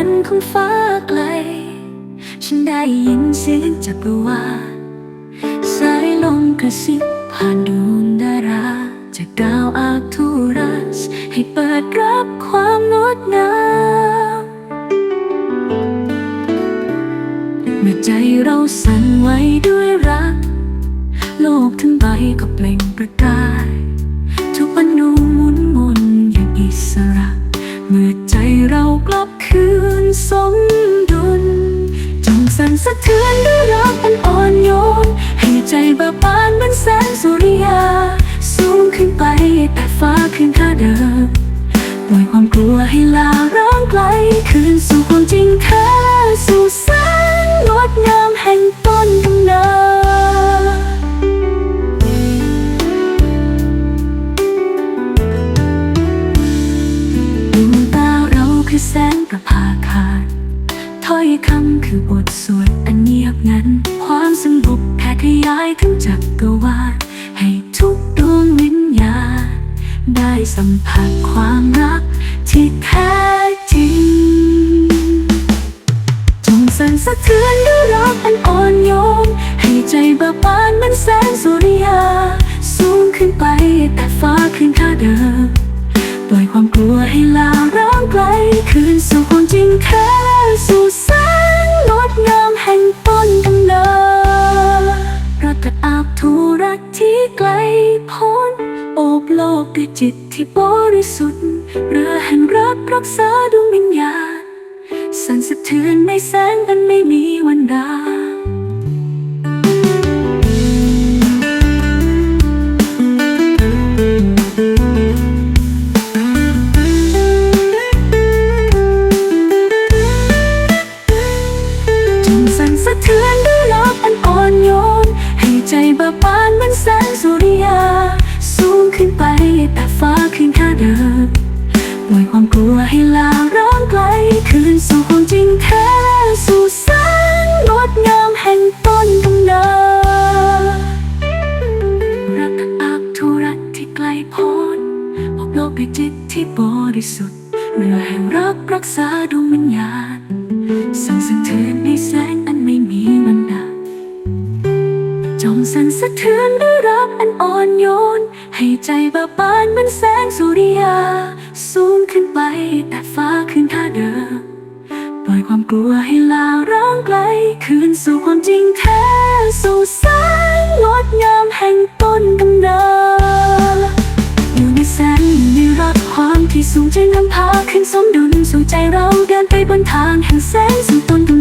มันคงฟ้าไกล ฉันได้ยินเสียงจักรวาลสายลมกระซิบผ่านดวงดารา จากดาวอาทูรัส ให้เปิดรับความงดงามเมื่อใจเราสั่นไหวด้วยรัก โลกทั้งใบก็เปล่งประกาย ทุกอนุหมุนมนอย่างอิสระเมื่อ ฟ้าคืนค่าเดิมปล่อยความกลัวให้ลาร้างไกล คืนสู่ความจริงแท้สู่แสงงดงามแห่งต้นกำเนิดดวงตาเราคือแสงประภาคารถ้อยคำคือบทสวดอันเงียบงัน ความสงบแผ่ขยายทั้งจักรวาล สัมผัสความรักที่แท้จริง จงสั่นสะเทือนด้วยรักอันอ่อนโยนให้ใจเบิกบานมือนแสงสุริยา สูงขึ้นไปแต่ฟ้าคืนค่าเดิมปล่อยความกลัวให้ลาร้างไกลคืนสู่ความจริงแท้สู่แสงงดงามแห่งต้นกำเนิดรักกะอาบทูรักที่ไกลพ้น โอบโลกด้วยจิตที่บริสุทธิ์ เรือแห่งรักรักษาดวงวิญญาณสั่นสะเทือนในแสงอันไม่มีวันดาจงสั่นสะเทือนด้วยรักอันอ่อนโยน ให้ใจเบิกบานเหมือนแสงสุริยาง แต่ฟ้าคืนค่าเดิมปล่อยความกลัวให้ลาร้างไกล คืนสู่ความจริงแท้สู่แสงงดงามแห่งต้นกำเนิดรักอักทุรักที่ไกลโพ้นพบโลกด้วยจิตที่บริสุทธิ์เรือแห่งรักรักษาดวงวิญญาณสั่นสะเทือนในแสง จงสั่นสะเทือนด้วยรักอันอ่อนโยน ให้ใจเบิกบานเหมือนแสงสุริยา สูงขึ้นไปแต่ฟ้าคืนค่าเดิมปล่อยความกลัวให้ลาร้างไกล คืนสู่ความจริงแท้สู่แสงงดงามแห่งต้นกำเนิดอยู่ในแสงในรักความที่สูงจะนำพาขึ้นสมดุลสู่ใจเราเดินไปบนทางแห่งแสงสู่ต้นกำ